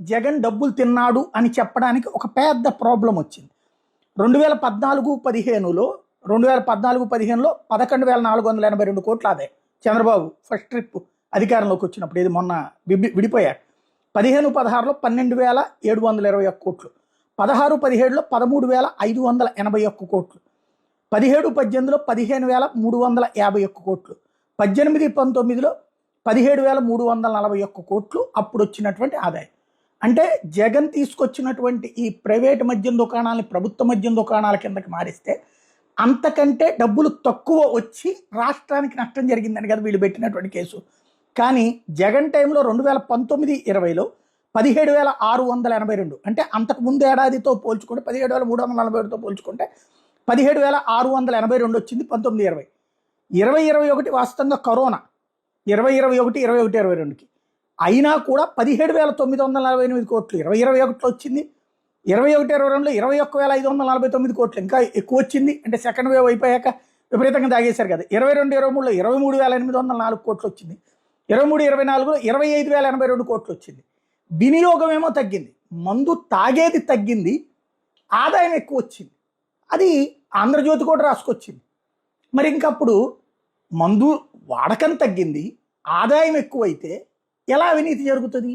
జగన్ డబ్బులు తిన్నాడు అని చెప్పడానికి ఒక పెద్ద ప్రాబ్లం వచ్చింది. రెండు వేల పద్నాలుగు పదిహేనులో రెండు వేల పద్నాలుగు పదిహేనులో పదకొండు వేల నాలుగు వందల ఎనభై రెండు కోట్ల ఆదాయం చంద్రబాబు ఫస్ట్ ట్రిప్ అధికారంలోకి వచ్చినప్పుడు ఇది మొన్న విడి- విడిపోయాడు. పదిహేను పదహారులో పన్నెండు వేల ఏడు వందల ఇరవై ఒక్క కోట్లు. పదహారు పదిహేడులో పదమూడు వేల ఐదు వందల ఎనభై ఒక్క కోట్లు. పదిహేడు పద్దెనిమిదిలో పదిహేను వేల మూడు వందల యాభై ఒక్క కోట్లు. పద్దెనిమిది పంతొమ్మిదిలో పదిహేడు వేల మూడు వందల నలభై ఒక్క కోట్లు అప్పుడు వచ్చినటువంటి ఆదాయం. అంటే జగన్ తీసుకొచ్చినటువంటి ఈ ప్రైవేట్ మద్యం దుకాణాలని ప్రభుత్వ మద్యం దుకాణాల కిందకి మారిస్తే అంతకంటే డబ్బులు తక్కువ వచ్చి రాష్ట్రానికి నష్టం జరిగిందని కదా వీళ్ళు పెట్టినటువంటి కేసు. కానీ జగన్ టైంలో రెండు వేల పంతొమ్మిది ఇరవైలో పదిహేడు వేల ఆరు వందల ఎనభై రెండు అంటే అంతకు ముందు ఏడాదితో పోల్చుకుంటే పదిహేడు వేల మూడు వందల నలభై ఏడుతో పోల్చుకుంటే పదిహేడు వేల ఆరు వందల ఎనభై రెండు వచ్చింది పంతొమ్మిది ఇరవై. ఇరవై ఇరవై ఒకటి వాస్తవంగా కరోనా. ఇరవై ఇరవై ఒకటి ఇరవై ఒకటి ఇరవై రెండుకి. అయినా కూడా పదిహేడు వేల తొమ్మిది వందల నలభై ఎనిమిది కోట్లు. ఇరవై ఇరవై ఒకటిలో వచ్చింది. ఇరవై ఒకటి ఇరవై రెండులో ఇరవై ఒక్క వేల ఐదు వందల నలభై తొమ్మిది కోట్లు. ఇంకా ఎక్కువ వచ్చింది. అంటే సెకండ్ వేవ్ అయిపోయాక విపరీతంగా తాగేశారు కదా. ఇరవై రెండు ఇరవై మూడులో ఇరవై మూడు వేల ఎనిమిది వందల నాలుగు కోట్లు వచ్చింది. ఇరవై మూడు ఇరవై నాలుగులో ఇరవై ఐదు వేల ఎనభై రెండు కోట్లు వచ్చింది. వినియోగం ఏమో తగ్గింది. మందు తాగేది తగ్గింది. ఆదాయం ఎక్కువ వచ్చింది. అది ఆంధ్రజ్యోతి కూడా రాసుకొచ్చింది. మరి ఇంకప్పుడు మందు వాడకం తగ్గింది. ఆదాయం ఎక్కువైతే ఎలా అవినీతి జరుగుతుంది?